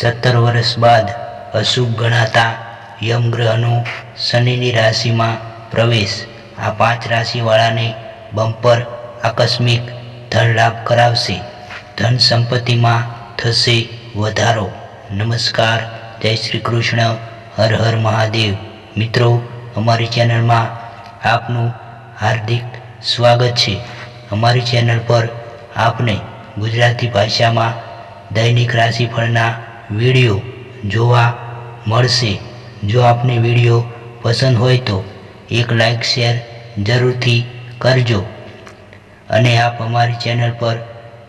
સત્તર વર્ષ બાદ અશુભ ગણાતા યમગ્રહનો શનિની રાશિમાં પ્રવેશ. આ પાંચ રાશિવાળાને બમ્પર, આકસ્મિક ધન લાભ કરાવશે. ધન સંપત્તિમાં થશે વધારો. નમસ્કાર. જય શ્રી કૃષ્ણ. હર હર મહાદેવ. મિત્રો, અમારી ચેનલમાં આપનું હાર્દિક સ્વાગત છે. અમારી ચેનલ પર આપને ગુજરાતી ભાષામાં દૈનિક રાશિફળના વીડિયો જોવા મળશે. જો આપને વીડિયો પસંદ હોય તો એક લાઈક શેર જરૂરથી કરજો. અને આપ અમારી ચેનલ પર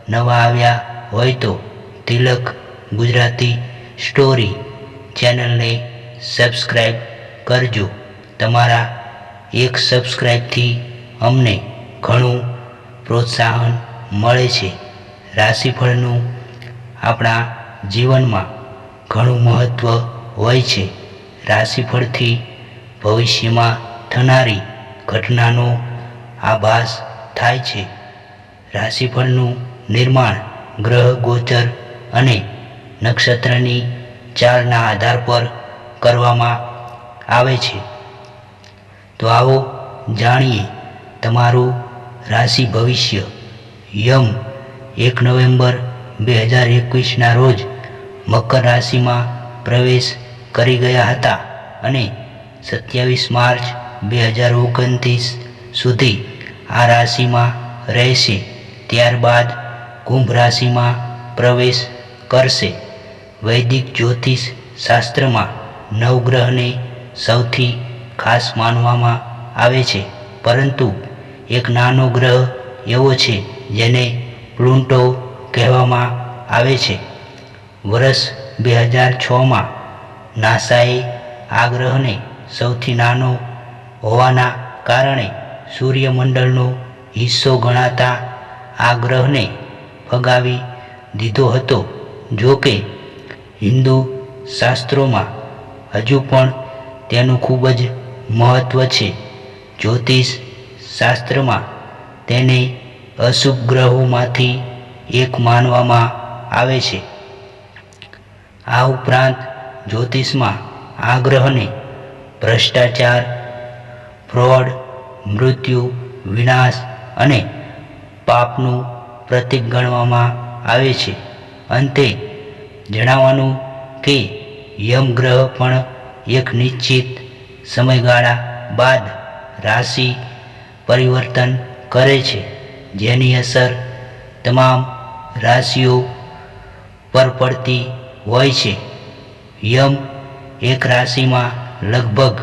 નવા આવ્યા હોય તો તિલક ગુજરાતી સ્ટોરી ચેનલને સબસ્ક્રાઈબ કરજો. તમારા એક સબસ્ક્રાઈબથી અમને ઘણું પ્રોત્સાહન મળે છે. રાશિફળનું આપણા જીવનમાં ઘણું મહત્ત્વ હોય છે. રાશિફળથી ભવિષ્યમાં થનારી ઘટનાનો આભાસ થાય છે. રાશિફળનું નિર્માણ ગ્રહ, ગોચર અને નક્ષત્રની ચાલના આધાર પર કરવામાં આવે છે. તો આવો જાણીએ તમારું રાશિ ભવિષ્ય. યમ એક નવેમ્બર બે હજાર એકવીસના રોજ મકર રાશિમાં પ્રવેશ કરી ગયા હતા અને સત્યાવીસ માર્ચ બે હજાર ઓગણત્રીસ સુધી આ રાશિમાં રહેશે. ત્યારબાદ કુંભ રાશિમાં પ્રવેશ કરશે. વૈદિક જ્યોતિષ શાસ્ત્રમાં નવગ્રહને સૌથી ખાસ માનવામાં આવે છે. પરંતુ એક નાનો ગ્રહ એવો છે જેને પ્લુન્ટો કહેવામાં આવે છે. વર્ષ બે હજાર છમાં નાસાએ આ ગ્રહને સૌથી નાનો હોવાના કારણે સૂર્યમંડળનો હિસ્સો ગણાતા આ ગ્રહને ફગાવી દીધો હતો. જો કે હિન્દુ શાસ્ત્રોમાં હજુ પણ તેનું ખૂબ જ મહત્ત્વ છે. જ્યોતિષ શાસ્ત્રમાં તેને અશુભ ગ્રહોમાંથી એક માનવામાં આવે છે. આ ઉપરાંત જ્યોતિષમાં આ ગ્રહને ભ્રષ્ટાચાર, ફ્રોડ, મૃત્યુ, વિનાશ અને પાપનું પ્રતીક ગણવામાં આવે છે. અંતે જણાવવાનું કે યમ ગ્રહ પણ એક નિશ્ચિત સમયગાળા બાદ રાશિ પરિવર્તન કરે છે, જેની અસર તમામ રાશિઓ પર પડતી હોય છે. યમ એક રાશિમાં લગભગ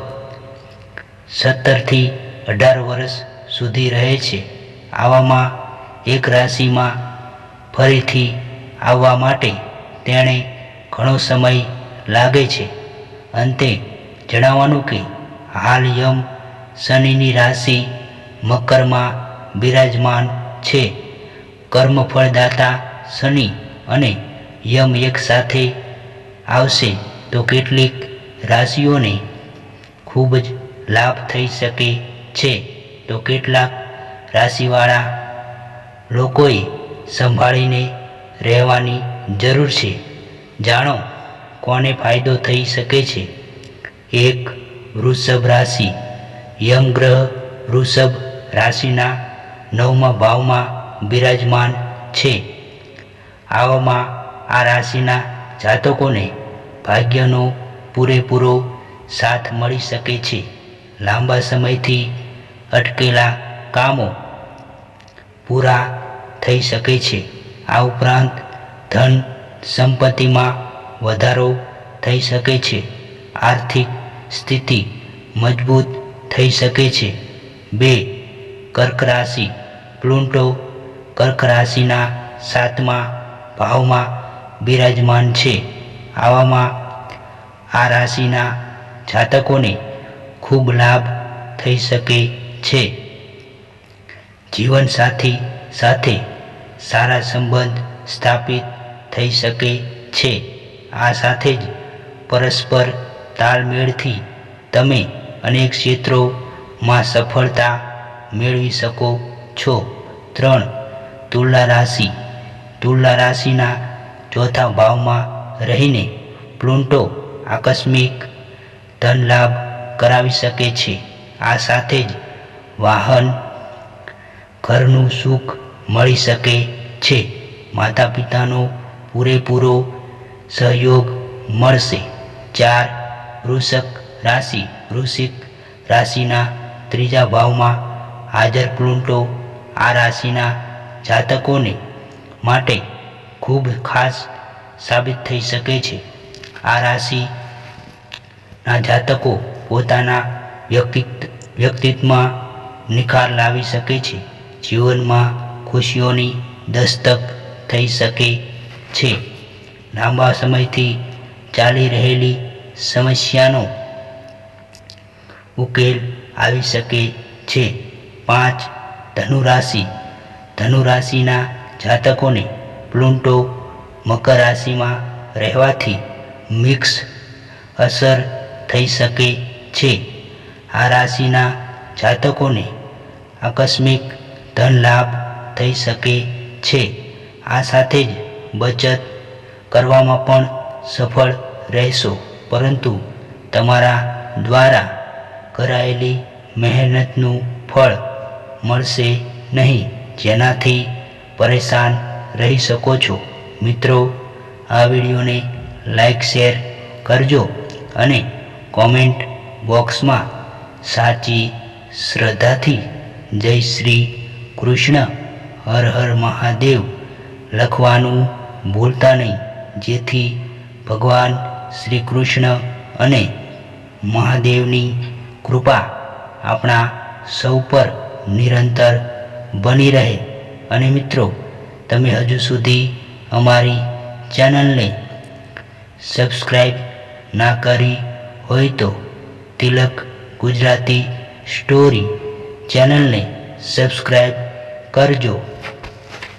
સત્તરથી અઢાર વર્ષ સુધી રહે છે. આવામાં એક રાશિમાં ફરીથી આવવા માટે તેણે ઘણો સમય લાગે છે. અંતે જણાવવાનું કે હાલ યમ શનિની રાશિ મકરમાં બિરાજમાન છે. કર્મફળદાતા શનિ અને યમ એક સાથે આવશે તો કેટલીક રાશિઓને ખૂબ જ લાભ થઈ શકે છે. તો કેટલાક રાશિવાળા લોકોએ સંભાળીને રહેવાની જરૂર છે. જાણો કોને ફાયદો થઈ શકે છે. એક વૃષભ રાશિ. યમ ગ્રહ વૃષભ રાશિના નવમા ભાવમાં બિરાજમાન છે. આવામાં આ રાશિના જાતકોને ભાગ્યનો પૂરેપૂરો સાથ મળી શકે છે. લાંબા સમયથી અટકેલા કામો પૂરા થઈ શકે છે. આ ઉપરાંત ધન સંપત્તિમાં વધારો થઈ શકે છે. આર્થિક સ્થિતિ મજબૂત થઈ શકે છે. બે, કર્ક રાશિ. પ્લુન્ટો કર્ક રાશિના સાતમા ભાવમાં બિરાજમાન છે. આવામાં આ રાશિના જાતકોને ખૂબ લાભ થઈ શકે છે. જીવનસાથી સાથે સારા સંબંધ સ્થાપિત થઈ શકે છે. આ સાથે જ પરસ્પર તાલમેળથી તમે અનેક ક્ષેત્રોમાં સફળતા મેળવી શકો છો. ત્રણ, તુલા રાશિ. તુલા રાશિના ચોથા ભાવમાં રહીને પ્લુન્ટો આકસ્મિક ધન લાભ કરાવી શકે છે. આ સાથે જ વાહન ઘરનું સુખ મળી શકે છે. માતા પિતાનો પૂરેપૂરો સહયોગ મળશે. ચાર વૃષક રાશિ વૃશ્ચિક રાશિના ત્રીજા ભાવમાં હાજર પ્લુન્ટો આ રાશિના જાતકોને માટે ખૂબ ખાસ સાબિત થઈ શકે છે. આ રાશિના જાતકો પોતાના વ્યક્તિત્વ વ્યક્તિત્વમાં નિખાર લાવી શકે છે. જીવનમાં ખુશીઓની દસ્તક થઈ શકે છે. લાંબા સમયથી ચાલી રહેલી સમસ્યાનો ઉકેલ આવી શકે છે. પાંચ ધનુરાશિ. ધનુરાશિના જાતકોને પ્લુન્ટો મકર રાશિમાં રહેવાથી મિક્સ અસર થઈ શકે છે. આ રાશિના જાતકોને આકસ્મિક ધન લાભ થઈ શકે છે. આ સાથે જ બચત કરવામાં પણ સફળ રહેશો, પરંતુ તમારા દ્વારા કરાયેલી મહેનતનું ફળ મળશે નહીં. જેનાથી પરેશાન રહી શકો છો. મિત્રો, આ વિડીયોને લાઈક શેર કરજો અને કોમેન્ટ બોક્સમાં સાચી શ્રદ્ધાથી જય શ્રી કૃષ્ણ, હર હર મહાદેવ લખવાનું ભૂલતા નહીં. જેથી ભગવાન શ્રી કૃષ્ણ અને મહાદેવની કૃપા આપણા સૌ પર નિરંતર બની રહે. અને મિત્રો તમે હજુ સુધી અમારી ચેનલને સબસ્ક્રાઈબ ના કરી હોય તો તિલક ગુજરાતી સ્ટોરી ચેનલને સબસ્ક્રાઈબ કરજો.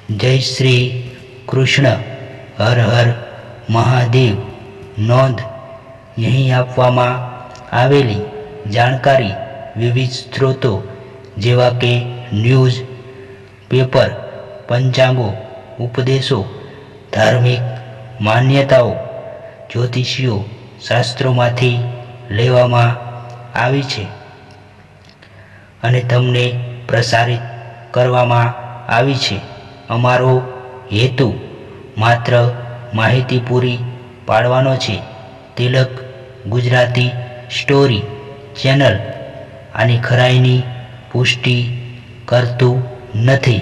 જય શ્રી કૃષ્ણ. હર હર મહાદેવ. નોંધ અહીં આપવામાં આવેલી જાણકારી વિવિધ સ્ત્રોતો જેવા કે ન્યૂઝ પેપર પંચાંગો, ઉપદેશો, ધાર્મિક માન્યતાઓ, જ્યોતિષીઓ શાસ્ત્રોમાંથી લેવામાં આવી છે અને તમને પ્રસારિત કરવામાં આવી છે. અમારો હેતુ માત્ર માહિતી પૂરી પાડવાનો છે. તિલક ગુજરાતી સ્ટોરી ચેનલ આની ખરાઈની પુષ્ટિ કરતું નથી.